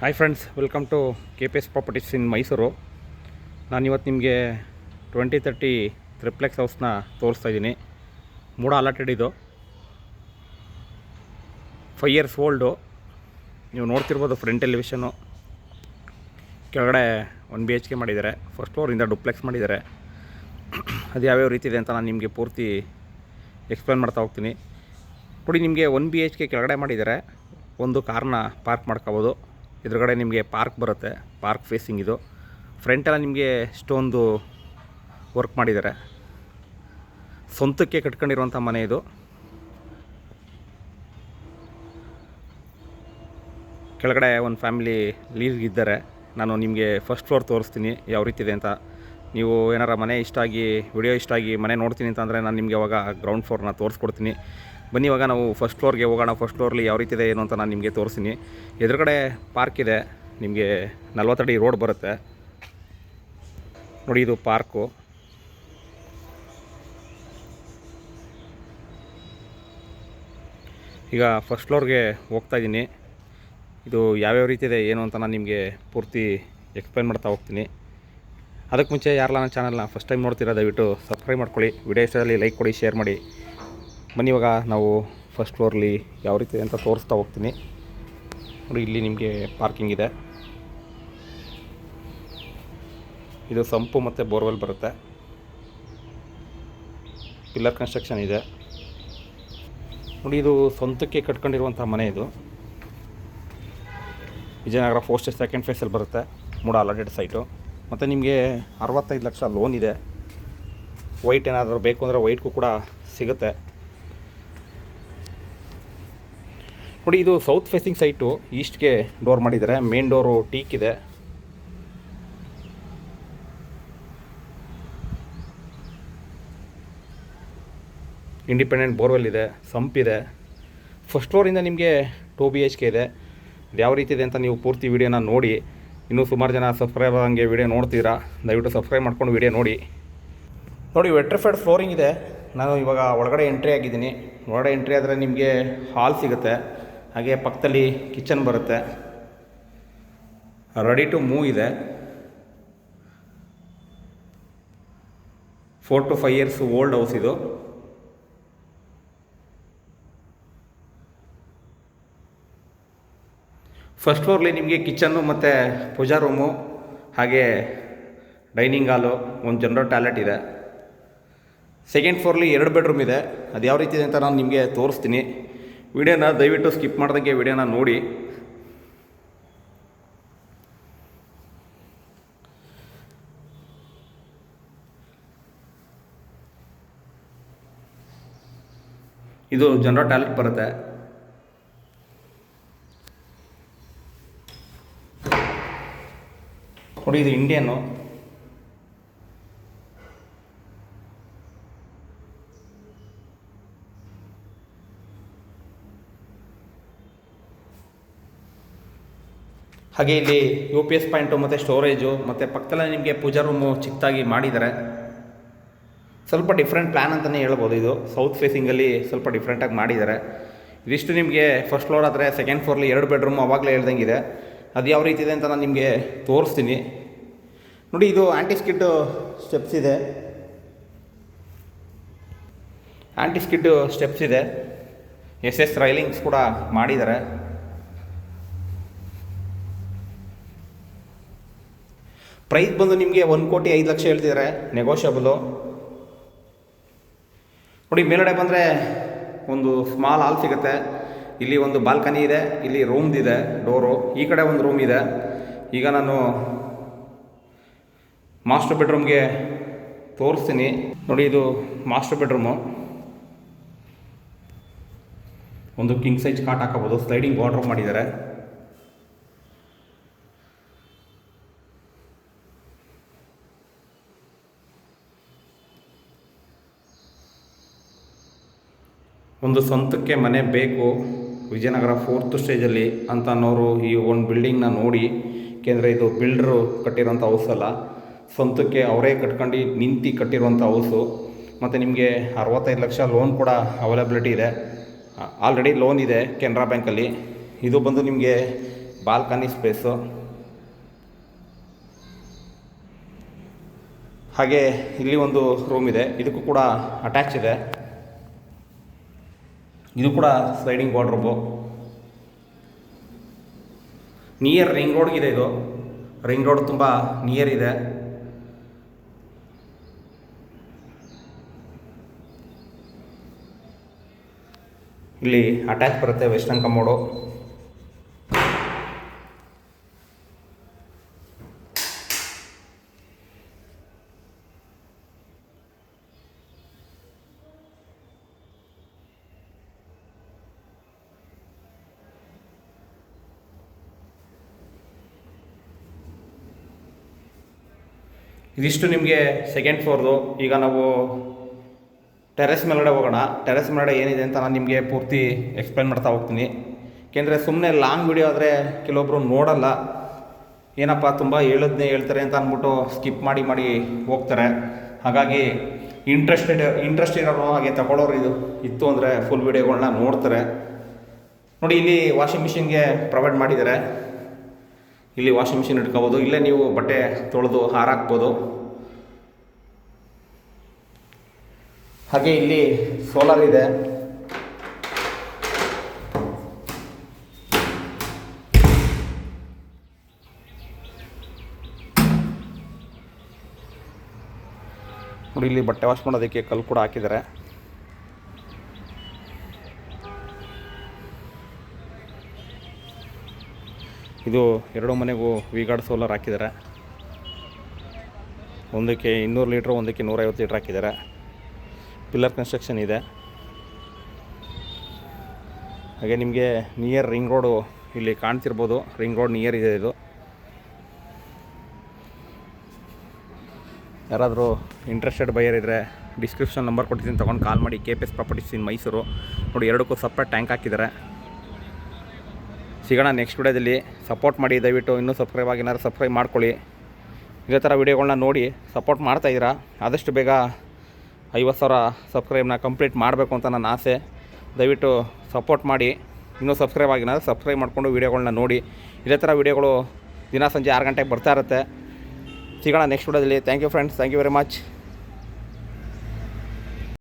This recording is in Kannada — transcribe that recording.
Hi friends welcome to K P S properties in Mysuru ನಾನಿವತ್ತು ನಿಮಗೆ ಟ್ವೆಂಟಿ ತರ್ಟಿ ತ್ರಿಪ್ಲೆಕ್ಸ್ ಹೌಸ್ನ ತೋರಿಸ್ತಾ ಇದ್ದೀನಿ. ಮೂಡ ಅಲಾಟೆಡ್ ಇದು. ಫೈ ಇಯರ್ಸ್ ಓಲ್ಡು ನೀವು ನೋಡ್ತಿರ್ಬೋದು ಫ್ರಂಟ್ ಎಲಿವೇಶನು ಕೆಳಗಡೆ ಒನ್ ಬಿ ಎಚ್ ಕೆ ಮಾಡಿದ್ದಾರೆ. ಫಸ್ಟ್ ಫ್ಲೋರಿಂದ ಡುಪ್ಲೆಕ್ಸ್ ಮಾಡಿದ್ದಾರೆ. ಅದು ಯಾವ್ಯಾವ ರೀತಿ ಇದೆ ಅಂತ ನಾನು ನಿಮಗೆ ಪೂರ್ತಿ ಎಕ್ಸ್ಪ್ಲೇನ್ ಮಾಡ್ತಾ ಹೋಗ್ತೀನಿ. ನೋಡಿ, ನಿಮಗೆ ಒನ್ ಬಿ ಎಚ್ ಕೆ ಕೆಳಗಡೆ ಮಾಡಿದ್ದಾರೆ. ಒಂದು ಕಾರ್ನ ಪಾರ್ಕ್ ಮಾಡ್ಕೋಬೋದು. ಎದುರುಗಡೆ ನಿಮಗೆ ಪಾರ್ಕ್ ಬರುತ್ತೆ, ಪಾರ್ಕ್ ಫೇಸಿಂಗ್ ಇದು. ಫ್ರಂಟೆಲ್ಲ ನಿಮಗೆ ಸ್ಟೋನ್ದು ವರ್ಕ್ ಮಾಡಿದ್ದಾರೆ. ಸ್ವಂತಕ್ಕೆ ಕಟ್ಕೊಂಡಿರುವಂಥ ಮನೆ ಇದು. ಕೆಳಗಡೆ ಒಂದು ಫ್ಯಾಮಿಲಿ ಲೀಸ್ಗಿದ್ದಾರೆ ನಾನು ನಿಮಗೆ ಫಸ್ಟ್ ಫ್ಲೋರ್ ತೋರಿಸ್ತೀನಿ, ಯಾವ ರೀತಿ ಇದೆ ಅಂತ. ನೀವು ಏನಾರ ಮನೆ ಇಷ್ಟ ಆಗಿ ವಿಡಿಯೋ ಇಷ್ಟ ಆಗಿ ಮನೆ ನೋಡ್ತೀನಿ ಅಂತಂದರೆ ನಾನು ನಿಮಗೆ ಅವಾಗ ಗ್ರೌಂಡ್ ಫ್ಲೋರ್ನ ತೋರಿಸ್ಕೊಡ್ತೀನಿ. ಬನ್ನಿ, ಇವಾಗ ನಾವು ಫಸ್ಟ್ ಫ್ಲೋರ್ಗೆ ಹೋಗೋಣ. ಫಸ್ಟ್ ಫ್ಲೋರ್ಲಿ ಯಾವ ರೀತಿ ಇದೆ, ಏನು ಅಂತ ನಾನು ನಿಮಗೆ ತೋರಿಸ್ತೀನಿ. ಎದುರುಗಡೆ ಪಾರ್ಕ್ ಇದೆ. ನಿಮಗೆ ನಲ್ವತ್ತಡಿ ರೋಡ್ ಬರುತ್ತೆ. ನೋಡಿ, ಇದು ಪಾರ್ಕು ಈಗ ಫಸ್ಟ್ ಫ್ಲೋರ್ಗೆ ಹೋಗ್ತಾ ಇದ್ದೀನಿ. ಇದು ಯಾವ್ಯಾವ ರೀತಿ ಇದೆ, ಏನು ಅಂತ ನಾನು ನಿಮಗೆ ಪೂರ್ತಿ ಎಕ್ಸ್ಪ್ಲೈನ್ ಮಾಡ್ತಾ ಹೋಗ್ತೀನಿ. ಅದಕ್ಕೆ ಮುಂಚೆ ಯಾರಲ್ಲ ನನ್ನ ಚಾನಲ್ನ ಫಸ್ಟ್ ಟೈಮ್ ನೋಡ್ತೀರಾ, ದಯವಿಟ್ಟು ಸಬ್ಸ್ಕ್ರೈಬ್ ಮಾಡ್ಕೊಳ್ಳಿ. ವಿಡಿಯೋ ಇಷ್ಟದಲ್ಲಿ ಲೈಕ್ ಕೊಡಿ ಶೇರ್ ಮಾಡಿ. ಬನ್ನಿ, ಇವಾಗ ನಾವು ಫಸ್ಟ್ ಫ್ಲೋರ್ಲಿ ಯಾವ ರೀತಿ ಅಂತ ತೋರಿಸ್ತಾ ಹೋಗ್ತೀನಿ. ನೋಡಿ, ಇಲ್ಲಿ ನಿಮಗೆ ಪಾರ್ಕಿಂಗ್ ಇದೆ. ಇದು ಸಂಪು ಮತ್ತು ಬೋರ್ವೆಲ್ ಬರುತ್ತೆ. ಪಿಲ್ಲರ್ ಕನ್ಸ್ಟ್ರಕ್ಷನ್ ಇದೆ. ನೋಡಿ, ಇದು ಸ್ವಂತಕ್ಕೆ ಕಟ್ಕೊಂಡಿರುವಂಥ ಮನೆ ಇದು. ವಿಜಯನಗರ ಫೋಸ್ಟ್ ಸೆಕೆಂಡ್ ಫೇಸಲ್ಲಿ ಬರುತ್ತೆ. ಮೂಡ ಅಲಾಟೆಡ್ ಸೈಟು ಮತ್ತು ನಿಮಗೆ ಅರವತ್ತೈದು ಲಕ್ಷ ಲೋನ್ ಇದೆ. ವೈಟ್ ಏನಾದರೂ ಬೇಕು ಅಂದರೆ ವೈಟ್ಗೂ ಕೂಡ ಸಿಗುತ್ತೆ. ನೋಡಿ, ಇದು ಸೌತ್ ಫೇಸಿಂಗ್ ಸೈಟು ಈಸ್ಟ್ಗೆ ಡೋರ್ ಮಾಡಿದ್ದಾರೆ. ಮೇನ್ ಡೋರು ಟೀಕ್ ಇದೆ. ಇಂಡಿಪೆಂಡೆಂಟ್ ಬೋರ್ವೆಲ್ ಇದೆ ಸಂಪ್ ಇದೆ. ಫಸ್ಟ್ ಫ್ಲೋರಿಂದ ನಿಮಗೆ ಟು ಬಿ ಎಚ್ ಕೆ ಇದೆ. ಯಾವ ರೀತಿ ಇದೆ ಅಂತ ನೀವು ಪೂರ್ತಿ ವೀಡಿಯೋನ ನೋಡಿ. ಇನ್ನೂ ಸುಮಾರು ಜನ ಸಬ್ಸ್ಕ್ರೈಬ್ ಆಗಂಗೆ ವೀಡಿಯೋ ನೋಡ್ತೀರಾ? ದಯವಿಟ್ಟು ಸಬ್ಸ್ಕ್ರೈಬ್ ಮಾಡ್ಕೊಂಡು ವೀಡಿಯೋ ನೋಡಿ. ನೋಡಿ ವೆಟ್ರಿಫೈಡ್ ಫ್ಲೋರಿಂಗ್ ಇದೆ. ನಾನು ಇವಾಗ ಒಳಗಡೆ ಎಂಟ್ರಿ ಆಗಿದ್ದೀನಿ. ಒಳಗಡೆ ಎಂಟ್ರಿ ಆದರೆ ನಿಮಗೆ ಹಾಲ್ ಸಿಗುತ್ತೆ. ಹಾಗೆ ಪಕ್ಕದಲ್ಲಿ ಕಿಚನ್ ಬರುತ್ತೆ. ರೆಡಿ ಟು ಮೂವ್ ಇದೆ. Four to five years old house ಇದು. ಫಸ್ಟ್ ಫ್ಲೋರ್ಲಿ ನಿಮಗೆ ಕಿಚನ್ನು ಮತ್ತು ಪೂಜಾ ರೂಮು ಹಾಗೆ ಡೈನಿಂಗ್ ಹಾಲು ಒಂದು ಜನರಲ್ ಟಾಯ್ಲೆಟ್ ಇದೆ. ಸೆಕೆಂಡ್ ಫ್ಲೋರ್ಲಿ ಎರಡು ಬೆಡ್ರೂಮ್ ಇದೆ. ಅದು ಯಾವ ರೀತಿ ಇದೆ ಅಂತ ನಾನು ನಿಮಗೆ ತೋರಿಸ್ತೀನಿ. ವಿಡಿಯೋನ ದಯವಿಟ್ಟು ಸ್ಕಿಪ್ ಮಾಡ್ದಂಗೆ ವಿಡಿಯೋನ ನೋಡಿ. ಇದು ಜನರಲ್ ಟ್ಯಾಲೆಂಟ್ ಬರುತ್ತೆ. ನೋಡಿ ಇದು ಇಂಡಿಯನ್ನು ಹಾಗೆ ಇಲ್ಲಿ ಯು ಪಿ ಎಸ್ ಪಾಯಿಂಟು ಮತ್ತು ಸ್ಟೋರೇಜು ಮತ್ತು ಪಕ್ಕದಲ್ಲೇ ನಿಮಗೆ ಪೂಜಾ ರೂಮು ಚಿಕ್ಕದಾಗಿ ಮಾಡಿದ್ದಾರೆ. ಸ್ವಲ್ಪ ಡಿಫ್ರೆಂಟ್ ಪ್ಲ್ಯಾನ್ ಅಂತಲೇ ಹೇಳ್ಬೋದು ಇದು. ಸೌತ್ ಫೇಸಿಂಗಲ್ಲಿ ಸ್ವಲ್ಪ ಡಿಫ್ರೆಂಟಾಗಿ ಮಾಡಿದ್ದಾರೆ. ಇದಿಷ್ಟು ನಿಮಗೆ ಫಸ್ಟ್ ಫ್ಲೋರ್ ಆದರೆ ಸೆಕೆಂಡ್ ಫ್ಲೋರ್ಲಿ ಎರಡು ಬೆಡ್ರೂಮ್ ಅವಾಗಲೇ ಹೇಳ್ದಂಗಿದೆ ಅದು ಯಾವ ರೀತಿ ಇದೆ ಅಂತ ನಾನು ನಿಮಗೆ ತೋರಿಸ್ತೀನಿ. ನೋಡಿ, ಇದು ಆ್ಯಂಟಿ ಸ್ಕಿಡ್ ಸ್ಟೆಪ್ಸ್ ಇದೆ. ಆ್ಯಂಟಿ ಸ್ಕಿಡ್ ಸ್ಟೆಪ್ಸ್ ಇದೆ. ಎಸ್ ಎಸ್ ರೈಲಿಂಗ್ಸ್ ಕೂಡ ಮಾಡಿದ್ದಾರೆ. ಪ್ರೈಸ್ ಬಂದು ನಿಮಗೆ ಒಂದು ಕೋಟಿ ಐದು ಲಕ್ಷ ಹೇಳ್ತಿದ್ದಾರೆ ನೆಗೋಷಿಯಬಲು ನೋಡಿ, ಮೇಲ್ಗಡೆ ಬಂದರೆ ಒಂದು ಸ್ಮಾಲ್ ಹಾಲ್ ಸಿಗುತ್ತೆ. ಇಲ್ಲಿ ಒಂದು ಬಾಲ್ಕನಿ ಇದೆ, ಇಲ್ಲಿ ರೂಮ್ದಿದೆ ಡೋರು ಈ ಕಡೆ ಒಂದು ರೂಮ್ ಇದೆ. ಈಗ ನಾನು ಮಾಸ್ಟರ್ ಬೆಡ್ರೂಮ್ಗೆ ತೋರಿಸ್ತೀನಿ. ನೋಡಿ, ಇದು ಮಾಸ್ಟರ್ ಬೆಡ್ರೂಮು ಒಂದು ಕಿಂಗ್ ಸೈಜ್ ಕಾಟ್ ಹಾಕೋಬೋದು ಸ್ಲೈಡಿಂಗ್ ವಾರ್ಡ್ರೋಬ್ ಮಾಡಿದ್ದಾರೆ. ಒಂದು ಸ್ವಂತಕ್ಕೆ ಮನೆ ಬೇಕು, ವಿಜಯನಗರ ಫೋರ್ತ್ ಸ್ಟೇಜಲ್ಲಿ ಅಂತ ಅನ್ನೋರು ಈ ಒಂದು ಬಿಲ್ಡಿಂಗ್ನ ನೋಡಿ ಏಕೆಂದರೆ ಇದು ಬಿಲ್ಡ್ರು ಕಟ್ಟಿರೋಂಥ ಹೌಸ್ ಅಲ್ಲ ಸ್ವಂತಕ್ಕೆ ಅವರೇ ಕಟ್ಕೊಂಡು ನಿಂತು ಕಟ್ಟಿರುವಂಥ ಹೌಸು ಮತ್ತು ನಿಮಗೆ ಅರವತ್ತೈದು ಲಕ್ಷ ಲೋನ್ ಕೂಡ ಅವೈಲಬಿಲಿಟಿ ಇದೆ. ಆಲ್ರೆಡಿ ಲೋನ್ ಇದೆ ಕೆನರಾ ಬ್ಯಾಂಕಲ್ಲಿ ಇದು ಬಂದು ನಿಮಗೆ ಬಾಲ್ಕನಿ ಸ್ಪೇಸು ಹಾಗೆ ಇಲ್ಲಿ ಒಂದು ರೂಮ್ ಇದೆ. ಇದಕ್ಕೂ ಕೂಡ ಅಟ್ಯಾಚ್ ಇದೆ. ಇದು ಕೂಡ ಸ್ಲೈಡಿಂಗ್ ವಾರ್ಡ್ರೋಬು ನಿಯರ್ ರಿಂಗ್ ರೋಡ್ಗಿದೆ ಇದು. ರಿಂಗ್ ರೋಡ್ ತುಂಬ ನಿಯರ್ ಇದೆ. ಇಲ್ಲಿ ಅಟ್ಯಾಚ್ ಬರುತ್ತೆ ವೆಸ್ಟರ್ನ್ ಕಮೋಡು ಇದಿಷ್ಟು ನಿಮಗೆ ಸೆಕೆಂಡ್ ಫ್ಲೋರ್ದು ಈಗ ನಾವು ಟೆರೆಸ್ ಮೇಲ್ಗಡೆ ಹೋಗೋಣ. ಟೆರೆಸ್ ಮೇಲ್ಗಡೆ ಏನಿದೆ ಅಂತ ನಾನು ನಿಮಗೆ ಪೂರ್ತಿ ಎಕ್ಸ್ಪ್ಲೈನ್ ಮಾಡ್ತಾ ಹೋಗ್ತೀನಿ. ಏಕೆಂದರೆ ಸುಮ್ಮನೆ ಲಾಂಗ್ ವಿಡಿಯೋ ಆದರೆ ಕೆಲವೊಬ್ಬರು ನೋಡಲ್ಲ. ಏನಪ್ಪ ತುಂಬ ಹೇಳೋದನ್ನೇ ಹೇಳ್ತಾರೆ ಅಂತ ಅಂದ್ಬಿಟ್ಟು ಸ್ಕಿಪ್ ಮಾಡಿ ಮಾಡಿ ಹೋಗ್ತಾರೆ. ಹಾಗಾಗಿ ಇಂಟ್ರೆಸ್ಟೆಡ್ ಇಂಟ್ರೆಸ್ಟ್ ಇರೋರು ಹಾಗೆ ತಗೊಳ್ಳೋರು ಇದು ಇತ್ತು ಅಂದರೆ ಫುಲ್ ವಿಡಿಯೋಗಳನ್ನ ನೋಡ್ತಾರೆ. ನೋಡಿ, ಇಲ್ಲಿ ವಾಷಿಂಗ್ ಮಿಷಿನ್ಗೆ ಪ್ರೊವೈಡ್ ಮಾಡಿದ್ದಾರೆ. ಇಲ್ಲಿ ವಾಷಿಂಗ್ ಮಿಷಿನ್ ಇಟ್ಕೋಬೋದು. ಇಲ್ಲೇ ನೀವು ಬಟ್ಟೆ ತೊಳೆದು ಹಾರಾಕ್ಬೋದು ಹಾಗೆ ಇಲ್ಲಿ ಸೋಲಾರ್ ಇದೆ. ನೋಡಿ, ಇಲ್ಲಿ ಬಟ್ಟೆ ವಾಶ್ ಮಾಡೋದಕ್ಕೆ ಕಲ್ಲು ಕೂಡ ಹಾಕಿದ್ದಾರೆ. ಇದು ಎರಡು ಮನೆಗೂ ವಿಗಾರ್ಡ್ ಸೋಲಾರ್ ಹಾಕಿದ್ದಾರೆ. ಒಂದಕ್ಕೆ ಇನ್ನೂರು ಲೀಟ್ರ್, ಒಂದಕ್ಕೆ ನೂರೈವತ್ತು ಲೀಟ್ರ್ ಹಾಕಿದ್ದಾರೆ. ಪಿಲ್ಲರ್ ಕನ್ಸ್ಟ್ರಕ್ಷನ್ ಇದೆ. ಹಾಗೆ ನಿಮಗೆ ನಿಯರ್ ರಿಂಗ್ ರೋಡು ಇಲ್ಲಿ ಕಾಣ್ತಿರ್ಬೋದು. ರಿಂಗ್ ರೋಡ್ ನಿಯರ್ ಇದೆ ಇದು. ಯಾರಾದರೂ ಇಂಟ್ರೆಸ್ಟೆಡ್ ಬೈಯರ್ ಇದ್ದರೆ ಡಿಸ್ಕ್ರಿಪ್ಷನ್ ನಂಬರ್ ಕೊಟ್ಟಿದ್ದೀನಿ ತೊಗೊಂಡು ಕಾಲ್ ಮಾಡಿ K P S properties in Mysuru ನೋಡಿ, ಎರಡಕ್ಕೂ ಸಪ್ರೇಟ್ ಟ್ಯಾಂಕ್ ಹಾಕಿದ್ದಾರೆ. ಸಿಗೋಣ ನೆಕ್ಸ್ಟ್ ವಿಡಿಯೋದಲ್ಲಿ. ಸಪೋರ್ಟ್ ಮಾಡಿ, ದಯವಿಟ್ಟು ಇನ್ನೂ ಸಬ್ಸ್ಕ್ರೈಬ್ ಏನಾದ್ರು ಸಬ್ಸ್ಕ್ರೈಬ್ ಮಾಡ್ಕೊಳ್ಳಿ. ಇದೇ ಥರ ವೀಡಿಯೋಗಳನ್ನ ನೋಡಿ ಸಪೋರ್ಟ್ ಮಾಡ್ತಾಯಿದ್ದೀರಾ ಆದಷ್ಟು ಬೇಗ ಐವತ್ತು ಸಾವಿರ ಸಬ್ಸ್ಕ್ರೈಬ್ನ ಕಂಪ್ಲೀಟ್ ಮಾಡಬೇಕು ಅಂತ ನನ್ನ ಆಸೆ. ದಯವಿಟ್ಟು ಸಪೋರ್ಟ್ ಮಾಡಿ, ಇನ್ನೂ ಸಬ್ಸ್ಕ್ರೈಬ್ ಏನಾದ್ರು ಸಬ್ಸ್ಕ್ರೈಬ್ ಮಾಡಿಕೊಂಡು ವೀಡಿಯೋಗಳನ್ನ ನೋಡಿ. ಇದೇ ಥರ ವೀಡಿಯೋಗಳು ದಿನ ಸಂಜೆ ಆರು ಗಂಟೆಗೆ ಬರ್ತಾ ಇರುತ್ತೆ. ಸಿಗೋಣ ನೆಕ್ಸ್ಟ್ ವಿಡಿಯೋದಲ್ಲಿ. Thank you friends thank you very much